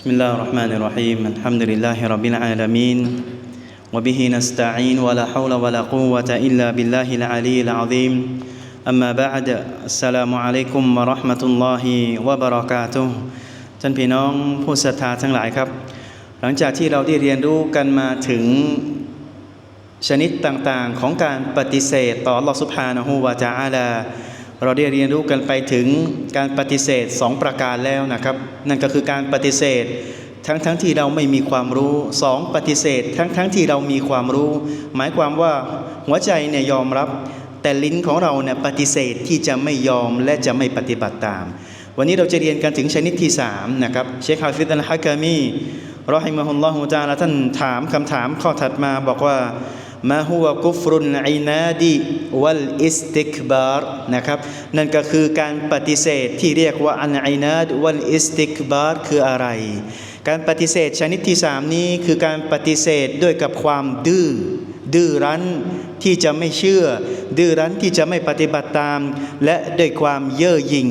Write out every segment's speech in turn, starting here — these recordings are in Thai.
بسم الله الرحمن الرحيم الحمد لله رب العالمين وبه نستعين ولا حول ولا قوة إلا بالله العلي العظيم أما بعد السلام عليكم ورحمة الله وبركاته ท่านพี่น้องผู้ศรัทธาทั้งหลายครับ หลังจากที่เราได้เรียนรู้กันมาถึงชนิดต่างๆ ของการปฏิเสธ ต่อ Allah Subhanahu wa Taala เราได้เรียนรู้กันไปถึงการปฏิเสธสองประการแล้วนะครับ นั่นก็คือการปฏิเสธ ทั้งๆทที่เราไม่มีความรู้สองปฏิเสธ ทั้งๆทที่เรามีความรู้ หมายความว่าหัวใจเนี่ยยอมรับ แต่ลิ้นของเราเนี่ยปฏิเสธที่จะไม่ยอมและจะไม่ปฏิบัติตาม วันนี้เราจะเรียนกันถึงชนิดที่3นะครับเชคฮาฟิดอัลฮะกามีรอฮิมะฮุลลอฮุตาลาท่านถามคำถามข้อถัดมาบอกว่า มาฮุวกุฟรุนอินาดีวัลอิสติกบาร์นะครับนั่นก็คือการปฏิเสธที่เรียกว่าอันอินาดวัลอิสติกบาร์คืออะไร การปฏิเสธชนิดที่สามนี้คือการปฏิเสธด้วยกับความดื้อดื้อรั้นที่จะไม่เชื่อ ดื้อรั้นที่จะไม่ปฏิบัติตาม และด้วยความเย่อหยิ่ง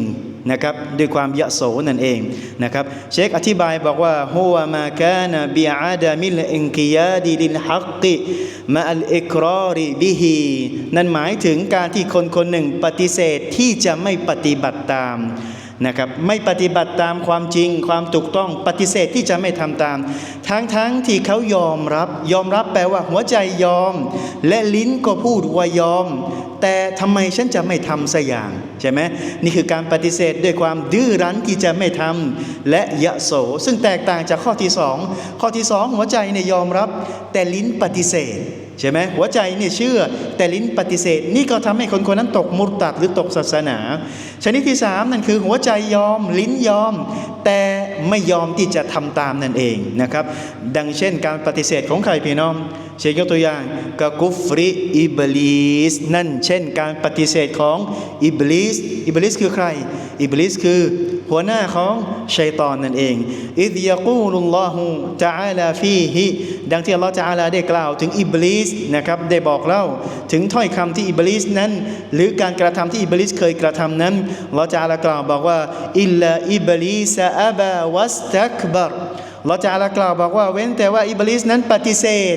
นะครับด้วยความยะโสนั่นเองนะครับเชคอธิบายบอกว่าฮุวามากานะบิอาดามิลอินกิยาดีลิลฮักกิมาอัลอิกรอริบิฮีนั่นหมายถึงการที่คนคนหนึ่งปฏิเสธที่จะไม่ปฏิบัติตาม นะครับไม่ปฏิบัติตามความจริง ความถูกต้องปฏิเสธที่จะไม่ทำตาม ทั้งๆทที่เขายอมรับ ยอมรับแปลว่าหัวใจยอม และลิ้นก็พูดว่ายอม แต่ทำไมฉันจะไม่ทำสักอย่างใช่ไหมนี่คือการปฏิเสธด้วยความดื้อรั้นที่จะไม่ทำและยะโส ซึ่งแตกต่างจากข้อที่สองข้อที่สองหัวใจเนี่ยยอมรับ แต่ลิ้นปฏิเสธ ใช่ไหมหัวใจเนี่ยเชื่อแต่ลิ้นปฏิเสธ นี่ก็ทำให้คนคนนั้นตกมุตตัดหรือตกศาสนา ชนิดที่สามนั่นคือหัวใจยอมลิ้นยอม แต่ไม่ยอมที่จะทำตามนั่นเองนะครับ ดังเช่นการปฏิเสธของใครพี่น้อง เช่นยกตัวอย่างกะกุฟริอิบลิสนั่นเช่นการปฏิเสธของอิบลิสอิบลิสคือใครอิบลิสคือ หัวหน้าของชัยตอนนั่นเองอิดยะกูลุลลอฮุตะอาลาฟีฮิดังที่อัลลอฮฺจาลาได้กล่าวถึงอิบลิสนะครับได้บอกเล่าถึงถ้อยคำที่อิบลิสนั้น หรือการกระทำที่อิบลิสเคยกระทำนั้นอัลลอฮฺจาลากล่าวบอกว่าอิลลาอิบลิสอับาวัสตักบัรอัลลอฮฺจาลากล่าวบอกว่าเว้นแต่ว่าอิบลิสนั้นปฏิเสธ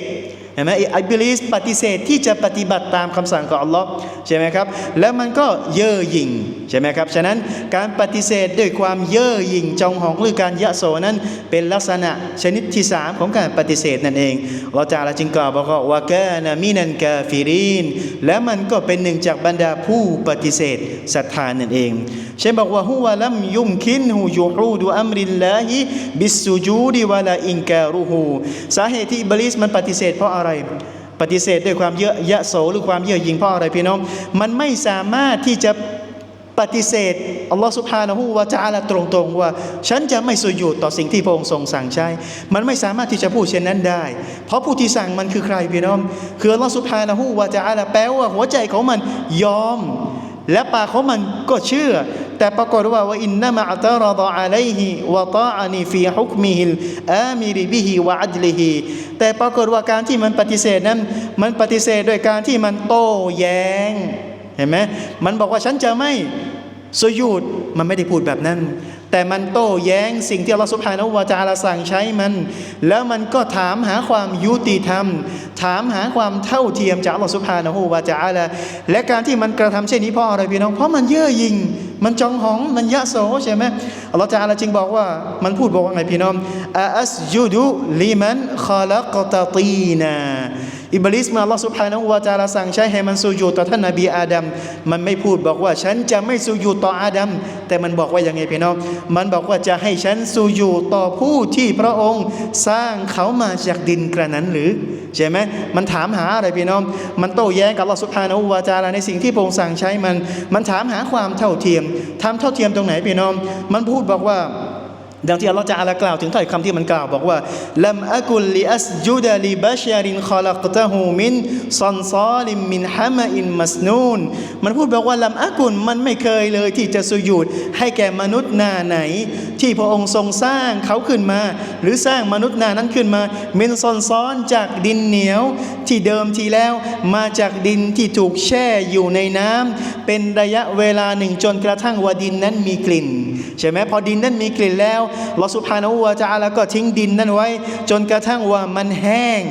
เห็นไหมอิบลิสปฏิเสธที่จะปฏิบัติตามคำสั่งของอัลลอฮ์ใช่ไหมครับ แล้วมันก็เย่อหยิ่งใช่ไหมครับ ฉะนั้นการปฏิเสธด้วยความเย่อหยิ่งจองหองหรือการยะโสนั้น เป็นลักษณะชนิดที่สามของการปฏิเสธนั่นเองเราจาละจึงกล่าวบอกว่าวากนามินันกาฟิรินและมันก็เป็นหนึ่งจากบรรดาผู้ปฏิเสธศรัทธานั่นเองเช่นบอกว่าฮุวะลัมยุมคินฮูยูฮูดูอัมริลลาฮิบิสซูจูดิวะลาอินการูฮูสาเหตุที่อิบลิสมันปฏิเสธเพราะอะไร ปฏิเสธด้วยความเยอะยะโสหรือความเย่อหยิ่งเพราะอะไรพี่น้อง มันไม่สามารถที่จะปฏิเสธอัลลอฮฺสุบฮานะฮูวะจาละตรงๆว่า ฉันจะไม่สุญูดต่อสิ่งที่พระองค์ทรงสั่งใช้ มันไม่สามารถที่จะพูดเช่นนั้นได้ เพราะผู้ที่สั่งมันคือใครพี่น้อง คืออัลลอฮฺสุบฮานะฮูวะจาละแปลว่าหัวใจของมันยอม และปากของมันก็เชื่อ แต่ปรากฏว่าว่าอินนามะอัตรดอะลัยฮิวะตาอานีฟีฮุกมิฮิลอามิริบิฮิวะอัดลิฮิแต่ปรากฏว่าการที่มันปฏิเสธนั้น มันปฏิเสธโดยการที่มันโต้แย้งเห็นไหมมันบอกว่าฉันจะไม่สยุดมันไม่ได้พูดแบบนั้น แต่มันโต้แย้งสิ่งที่อัลลอฮฺสุบฮานะฮูวะจาลาสั่งใช้มัน แล้วมันก็ถามหาความยุติธรรม ถามหาความเท่าเทียมจากอัลลอฮฺสุบฮานะฮูวะจาลาและการที่มันกระทำเช่นนี้เพราะอะไรพี่น้อง เพราะมันเย่อหยิ่งมันจองหอง มันยะโสใช่ไหมอัลลอฮฺจาลาจึงบอกว่า มันพูดบอกว่าไงพี่น้องอัสยุดุลิมันขลักตตีนา อิบลิสเมื่อลอสุบฮานะวะตะอาลาสั่งใช้ให้มันสุญูต่อท่านนบีอาดัมมันไม่พูดบอกว่าฉันจะไม่สุญูต่ออาดัมแต่มันบอกว่ายังไงพี่น้องมันบอกว่าจะให้ฉันสุญูต่อผู้ที่พระองค์สร้างเขามาจากดินกระนั้นหรือใช่ไหมมันถามหาอะไรพี่น้อง มันโต้แย้งกับลอสุบฮานะวะตะอาลาในสิ่งที่พระองค์สั่งใช้มัน มันถามหาความเท่าเทียมทำเท่าเทียมตรงไหนพี่น้อง มันพูดบอกว่า ดังที่อัลลอฮฺจะอาลากล่าวถึงถ้อยคำที่มันกล่าวบอกว่าลัมอะกุลลิอัสจุดะลิบาชารินขลักตะฮูมินซันซาลิมมินฮามะอินมัสนูนมันพูดบอกว่าลัมอะกุลมันไม่เคยเลยที่จะสุญูดให้แก่มนุษย์หน้าไหน ที่พระองค์ทรงสร้างเขาขึ้นมา หรือสร้างมนุษย์หน้านั้นขึ้นมา มินซอนซ้อนจากดินเหนียวที่เดิมทีแล้ว มาจากดินที่ถูกแช่อยู่ในน้ำเป็นระยะเวลาหนึ่งจนกระทั่งว่าดินนั้นมีกลิ่นใช่ไหมพอดินนั้นมีกลิ่นแล้วลอสุภาณอูวาจาละก็ทิ้งดินนั้นไว้ จนกระทั่งว่ามันแห้ง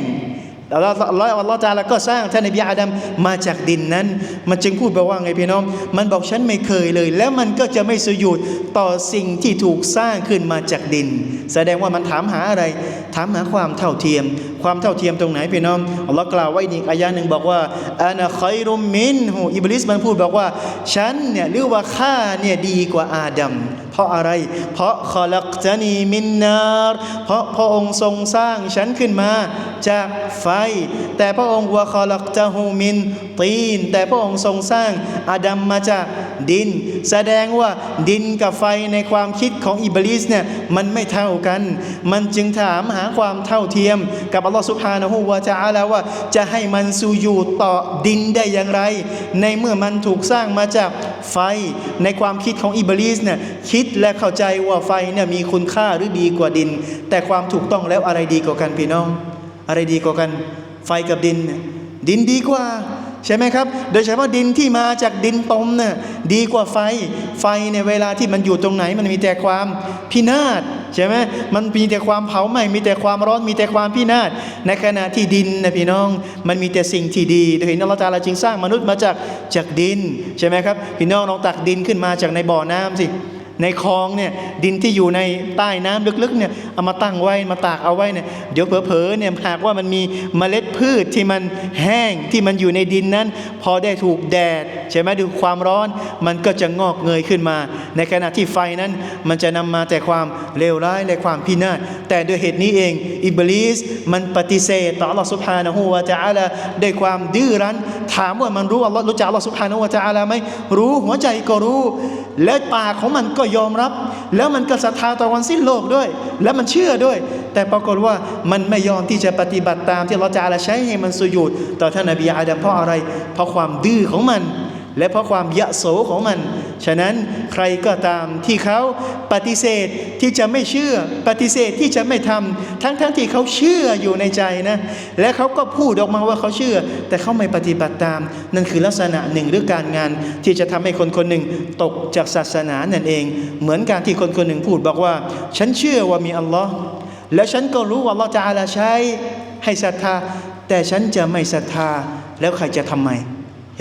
แล้วอัลอยอัลลอฮ์จาแล้วก็สร้างท่านนบีอาดัมมาจากดินนั้น มันจึงพูดไปว่าไงพี่น้อง มันบอกฉันไม่เคยเลย แล้วมันก็จะไม่สุดต่อสิ่งที่ถูกสร้างขึ้นมาจากดิน แสดงว่ามันถามหาอะไร ถามหาความเท่าเทียม ความเท่าเทียมตรงไหนพี่น้องอัลลอฮ์กล่าวไว้อีกอายะหนึ่งบอกว่าอานะคอยรุมมินหูอิบลิสมันพูดบอกว่า ฉันเนี่ยหรือว่าข้าเนี่ยดีกว่าอาดัมเพราะอะไร เพราะขลักจานีมินนารเพราะพระองค์ทรงสร้างฉันขึ้นมาจากไฟ แต่พระองค์วะขลักจาฮูมินตีน แต่พระองค์ทรงสร้างอาดัมมาจาก ดิน แสดงว่าดินกับไฟในความคิดของอิบลิสเนี่ยมันไม่เท่ากัน มันจึงถามหาความเท่าเทียม กับอัลลอฮฺสุบฮานะฮูวะจาอาลาว่า จะให้มันสูอยู่ต่อดินได้อย่างไร ในเมื่อมันถูกสร้างมาจากไฟในความคิดของอิบลิสเนี่ยคิดและเข้าใจว่าไฟเนี่ยมีคุณค่าหรือดีกว่าดิน แต่ความถูกต้องแล้วอะไรดีกว่ากันพี่น้อง อะไรดีกว่ากัน ไฟกับดิน ดินดีกว่า ใช่ไหมครับ โดยเฉพาะดินที่มาจากดินตมเนี่ยดีกว่าไฟ ไฟในเวลาที่มันอยู่ตรงไหน มันมีแต่ความพินาศใช่ไหมมันมีแต่ความเผาไหม้มีแต่ความร้อนมีแต่ความพินาศในขณะที่ดินนะพี่น้อง มันมีแต่สิ่งที่ดีโดยเห็นอัลลอฮฺตาลาจึงสร้างมนุษย์มาจากจากดินใช่ไหมครับพี่น้องลองตักดินขึ้นมาจากในบ่อน้ำสิ ในคลองเนี่ยดินที่อยู่ในใต้น้ำลึกๆเนี่ยเอามาตั้งไว้มาตากเอาไว้เนี่ยเดี๋ยวเผลอๆเนี่ยหากว่ามันมีเมล็ดพืชที่มันแห้งที่มันอยู่ในดินนั้น พอได้ถูกแดดใช่ไหมดูความร้อนมันก็จะงอกเงยขึ้นมา ในขณะที่ไฟนั้นมันจะนำมาแต่ความเลวร้ายและความพินาศแต่ด้วยเหตุนี้เองอิบลิสมันปฏิเสธต่อ Allah Subhanahu wa Taala ด้วยความดื้อรั้น ถามว่ามันรู้อัลลอฮ์รู้จัก Allah Subhanahu wa Taala ไหมรู้หัวใจก็รู้ และปากของมันก็ก็ยอมรับ แล้วมันก็ศรัทธาต่อวันสิ้นโลกด้วย แล้วมันเชื่อด้วย แต่ปรากฏว่ามันไม่ยอมที่จะปฏิบัติตามที่เราจะอาลาใช้ให้มันสุญูดต่อท่านนบีอาดัมเพราะอะไร เพราะความดื้อของมัน และเพราะความยะโสของมัน ฉะนั้นใครก็ตามที่เขาปฏิเสธที่จะไม่เชื่อปฏิเสธที่จะไม่ทำทั้งๆทที่เขาเชื่ออยู่ในใจนะ และเขาก็พูดออกมาว่าเขาเชื่อ แต่เขาไม่ปฏิบัติตาม นั่นคือลักษณะหนึ่งหรือการงานที่จะทำให้คนคนหนึ่งตกจากศาสนานั่นเอง เหมือนการที่คนคนหนึ่งพูดบอกว่า ฉันเชื่อว่ามีอัลลอฮ์แล้วฉันก็รู้ว่าอัลลอฮ์จะอาลาใช้ให้ศรัทธา แต่ฉันจะไม่ศรัทธาแล้วใครจะทำไม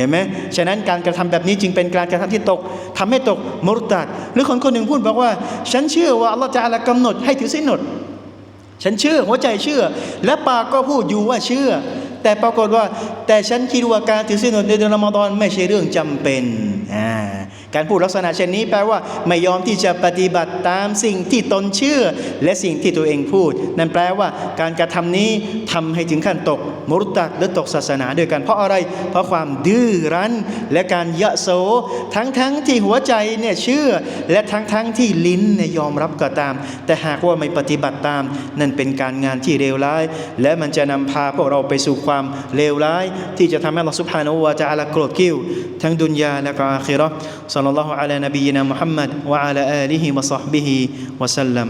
ห็นไหมฉะนั้นการกระทำแบบนี้จึงเป็นการกระทำที่ตกทำให้ตกมุรตัดหรือคนคนหนึ่งพูดบอกว่า ฉันเชื่อว่าอัลลอฮฺจะอาลากำหนดให้ถือศีลอดฉันเชื่อหัวใจเชื่อ และปากก็พูดอยู่ว่าเชื่อ แต่ปรากฏว่าแต่ฉันคิดว่าการถือศีลอดในเดือนละมฎอนไม่ใช่เรื่องจำเป็นอ่า การพูดลักษณะเช่นนี้แปลว่าไม่ยอมที่จะปฏิบัติตามสิ่งที่ตนเชื่อ และสิ่งที่ตัวเองพูด นั่นแปลว่าการกระทำนี้ทำให้ถึงขั้นตกมรุตัดหรือตกศาสนาด้วยกันเพราะอะไร เพราะความดื้อรั้นและการยะโส ทั้งทั้งๆที่หัวใจเนี่ยเชื่อ และทั้งทั้งๆที่ลิ้นเนี่ยยอมรับก็ตาม แต่หากว่าไม่ปฏิบัติตาม นั่นเป็นการงานที่เลวร้าย และมันจะนำพาพวกเราไปสู่ความเลวร้าย ที่จะทำให้เราสุภาโนวาจะอาลาโกรธกิ้ว ทั้งดุนยาและก็อาคิราะห์ صلى الله على نبينا محمد وعلى آله وصحبه وسلم.